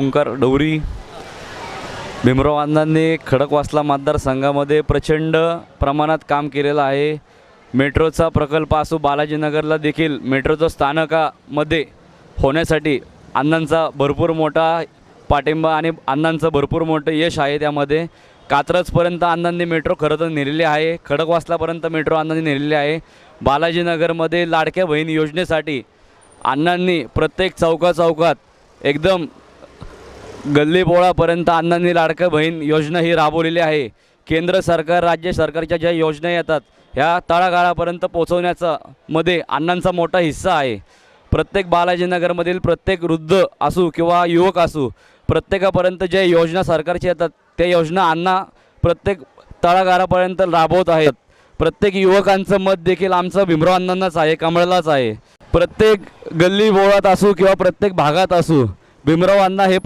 ओंकार डवरी भीमराव अण्णांनी खडकवासला मतदारसंघामध्ये प्रचंड प्रमाणात काम केलेलं आहे. मेट्रोचा प्रकल्प असो बालाजीनगरला देखील मेट्रोचं स्थानकामध्ये होण्यासाठी अण्णांचा भरपूर मोठा पाठिंबा आणि अण्णांचं भरपूर मोठं यश आहे त्यामध्ये. कात्रजपर्यंत अण्णांनी मेट्रो खरं तर नेलेली आहे. खडकवासलापर्यंत मेट्रो अण्णांनी नेलेली आहे. बालाजीनगरमध्ये लाडक्या बहीण योजनेसाठी अण्णांनी प्रत्येक चौका चौकात एकदम गल्लीबोळापर्यंत अण्णांनी लाडकं बहीण योजना ही राबवलेली आहे. केंद्र सरकार राज्य सरकारच्या ज्या योजना येतात ह्या तळागाळापर्यंत पोहोचवण्याचा मध्ये अण्णांचा मोठा हिस्सा आहे. प्रत्येक बालाजीनगरमधील प्रत्येक वृद्ध असू किंवा युवक असू प्रत्येकापर्यंत ज्या योजना सरकारच्या येतात त्या योजना अण्णा प्रत्येक तळागाळापर्यंत राबवत आहेत. प्रत्येक युवकांचं मत देखील आमचं भीमराव अण्णांनाच आहे कमळालाच आहे. प्रत्येक गल्ली बोळात असू किंवा प्रत्येक भागात असू भीमराव अण्णा हे